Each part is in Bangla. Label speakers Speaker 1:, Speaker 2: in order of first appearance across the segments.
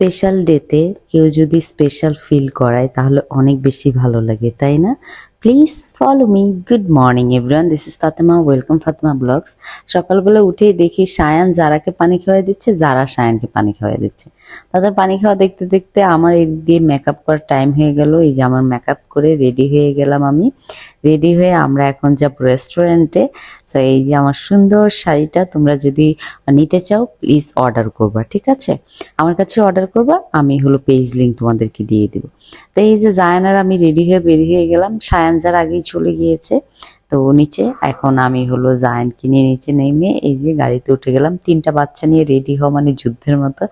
Speaker 1: স্পেশাল ডেতে কেউ যদি স্পেশাল ফিল করায়, তাহলে অনেক বেশি ভালো লাগে, তাই না? Please follow me good morning everyone this is Fatema welcome Fatema blogs সকালবেলা উঠেই দেখি সায়ান জারাকে পানি খাওয়াই দিচ্ছে জারা সায়ানকে পানি খাওয়াই দিচ্ছে। তাদের পানি খাওয়া দেখতে দেখতে আমার এদিক দিয়ে মেকআপ করার টাইম হয়ে গেল। এই যে আমার মেকআপ করে রেডি হয়ে গেলাম আমি। রেডি হয়ে আমরা এখন যাব রেস্টুরেন্টে তো এই যে আমার সুন্দর শাড়িটা তোমরা যদি নিতে চাও প্লিজ অর্ডার করবা, ঠিক আছে? আমার কাছে অর্ডার করবা, আমি হলো পেজ লিঙ্ক তোমাদেরকে দিয়ে দেবো। তো এই যে জায়ানার আমি রেডি হয়ে বেরিয়ে গেলাম। সায়ান যার আগেই চলে গিয়েছে। তো নিচে, এখন আমি হলো জায়ানকে কিনে নিচে নেমে এই যে গাড়িতে উঠে গেলাম। তিনটা বাচ্চা নিয়ে রেডি হওয়া মানে যুদ্ধের মতো।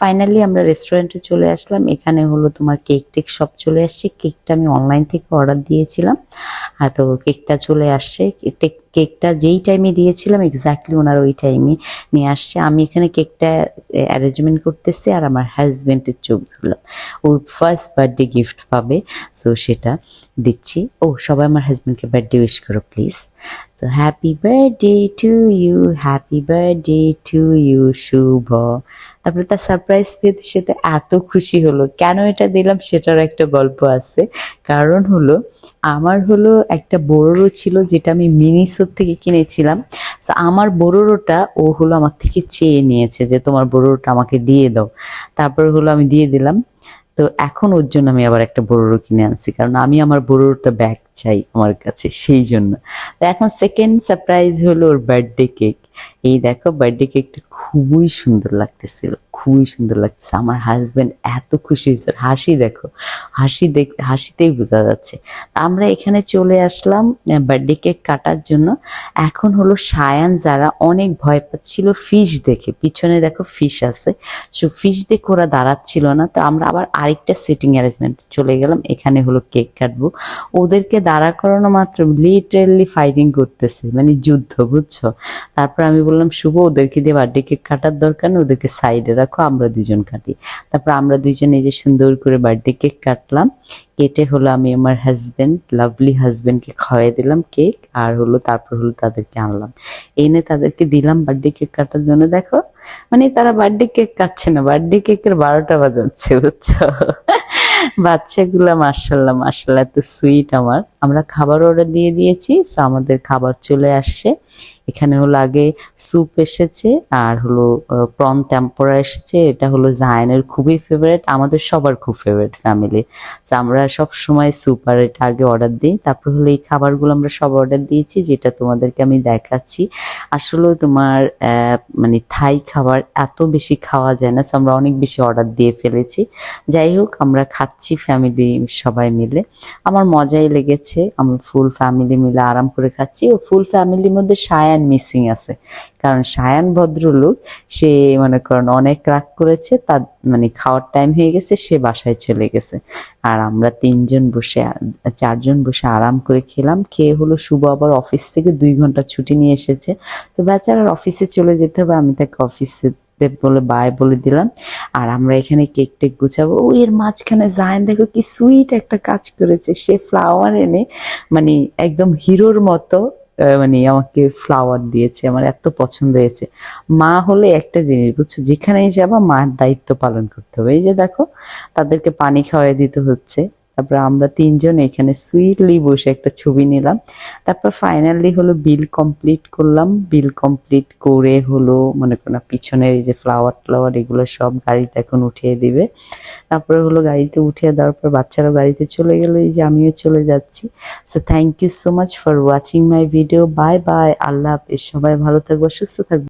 Speaker 1: ফাইনালি আমরা রেস্টুরেন্টে চলে আসলাম। এখানে হলো তোমার কেক টেক সব চলে আসছে। কেকটা আমি অনলাইন থেকে অর্ডার দিয়েছিলাম। আর তো কেকটা চলে আসছে। কেক- কেকটা যেই টাইমে দিয়েছিলাম এক্স্যাক্টলি ওনার ওই টাইমে নিয়ে আসছে। আমি এখানে কেকটা অ্যারেঞ্জমেন্ট করতেছি আর আমার হাজব্যান্ডের চোখ ধরলাম ওর ফার্স্ট বার্থডে গিফট পাবে সো সেটা দিচ্ছি। ও, সবাই আমার হাজব্যান্ডকে বার্থডে উইশ করো প্লিজ তো happy birthday to you happy birthday to you শুভ তারপরে তার সারপ্রাইজ পেয়ে সে তো এত খুশি হলো। কেন এটা দিলাম সেটার একটা গল্প আছে। কারণ হলো, আমার হলো একটা বোরোরো ছিল যেটা আমি মিনিসোর থেকে কিনেছিলাম। তো আমার বোরোরোটা ও হলো আমার থেকে চেয়ে নিয়েছে যে তোমার বোরোরোটা আমাকে দিয়ে দাও। তারপর হলো আমি দিয়ে দিলাম। তো এখন ওর জন্য আমি আবার একটা বোরোরো কিনে আনছি, কারণ আমি আমার বোরোরোটা ব্যাগ চাই আমার কাছে, সেই জন্য। তো এখন সেকেন্ড সারপ্রাইজ হলো ওর বার্থডে কেক এই দেখো বার্থডে কেকটা খুবই সুন্দর লাগতেছিল, খুবই সুন্দর লাগতেছে। আমার হাজবেন্ড এত খুশি হয়েছে। হাসি দেখো, হাসি দেখ, হাসিতেই বোঝা যাচ্ছে। আমরা এখানে চলে আসলাম বার্থডে কেক কাটার জন্য। এখন হলো সায়ান যারা অনেক ভয় পাচ্ছিল ফিশ দেখে। পিছনে দেখো ফিশ আছে। সো ফিশ দেখে ওরা দাঁড়াচ্ছিল না। তো আমরা আবার আরেকটা সিটিং অ্যারেঞ্জমেন্ট চলে গেলাম। এখানে হলো কেক কাটবো। ওদেরকে দাঁড়া করানো মাত্র লিটারেলি ফাইটিং করতেছে। মানে যুদ্ধ, বুঝছ? তারপর আমি বললাম, শুভ, ওদেরকে দিয়ে বার্থডে কেক কাটার দরকার নেই, ওদেরকে সাইডে রাখো, আমরা দুজন কাটি। তারপর আমরা দুজন এই যে সুন্দর করে বার্থডে কেক কাটলাম। কেটে হলো আমি আমার হাজবেন্ড লাভলি হাজবেন্ডকে খাওয়াই দিলাম কেক, আর হলো তারপর হলো তাদেরকে আনলাম। এনে তাদেরকে দিলাম বার্থডে কেক কাটার জন্য, দেখো। মানে তারা বার্থডে কেক কাটছে না, বার্থডে কেকের বারোটা বাজাচ্ছে, বুঝছ? বাচ্চাগুলো মার্শাল্লাহ মার্শাল্লাহ এত সুইট আমার। আমরা খাবার অর্ডার দিয়ে দিয়েছি আমাদের খাবার চলে আসছে। এখানে হলো আগে স্যুপ এসেছে, আর হলো প্রন টেম্পোরা এসেছে, এটা হলো জায়নের খুবই ফেভারিট আমাদের সবার খুব ফেভারিট ফ্যামিলি আমরা সব সময় স্যুপ আর এটা আগে অর্ডার দিই, তারপর হলো এই খাবারগুলো আমরা সব অর্ডার দিয়েছি, যেটা তোমাদেরকে আমি দেখাচ্ছি। আসলে তোমার মানে থাই খাবার এত বেশি খাওয়া যায় না আমরা অনেক বেশি অর্ডার দিয়ে ফেলেছি। যাই হোক, আমরা খাচ্ছি ফ্যামিলি সবাই মিলে। আমার মজাই লেগেছে আমরা ফুল ফ্যামিলি মিলে আরাম করে খাচ্ছি। ও ফুল ফ্যামিলির মধ্যে সায়ান মিসিং আছে। কারণ সায়ান ভদ্রলোক, সে মনে করেন অনেক রাগ করেছে, তার মানে খাওয়ার টাইম হয়ে গেছে, সে বাসায় চলে গেছে। আর আমরা তিনজন বসে, চারজন বসে আরাম করে খেলাম। খেয়ে হলো শুভ আবার অফিস থেকে দুই ঘণ্টা ছুটি নিয়ে এসেছে। তো বেচারার অফিসে চলে যেতে হবে, আমি তাকে অফিসে বলে বাই বলে দিলাম। আর আমরা এখানে কেক টেক গুছাবো। ও, এর মাঝখানে জায়ন দেখো কি সুইট একটা কাজ করেছে। সে ফ্লাওয়ার এনে মানে একদম হিরোর মতো মানে আমাকে ফ্লাওয়ার দিয়েছে। আমার এত পছন্দ হয়েছে। মা হলে একটা জিনিস, বুঝছ? যেখানেই যাবা, মার দায়িত্ব পালন করতে হবে। এই যে দেখো, তাদেরকে পানি খাওয়াই দিতে হচ্ছে। তারপর আমরা তিনজন এখানে সুইটলি বসে একটা ছবি নিলাম। তারপর ফাইনালি হলো বিল কমপ্লিট করলাম। বিল কমপ্লিট করে হলো, মনে করো না, পিছনের এই যে ফ্লাওয়ার ট্লাওয়ার এগুলো সব গাড়িতে এখন উঠিয়ে দিবে। তারপরে হলো গাড়িতে উঠিয়ে দেওয়ার পর বাচ্চারাও গাড়িতে চলে গেলো, এই যে আমিও চলে যাচ্ছি। So thank you so much for watching my video bye bye আল্লাহ হাফিজ। সবাই ভালো থাকব সুস্থ থাকব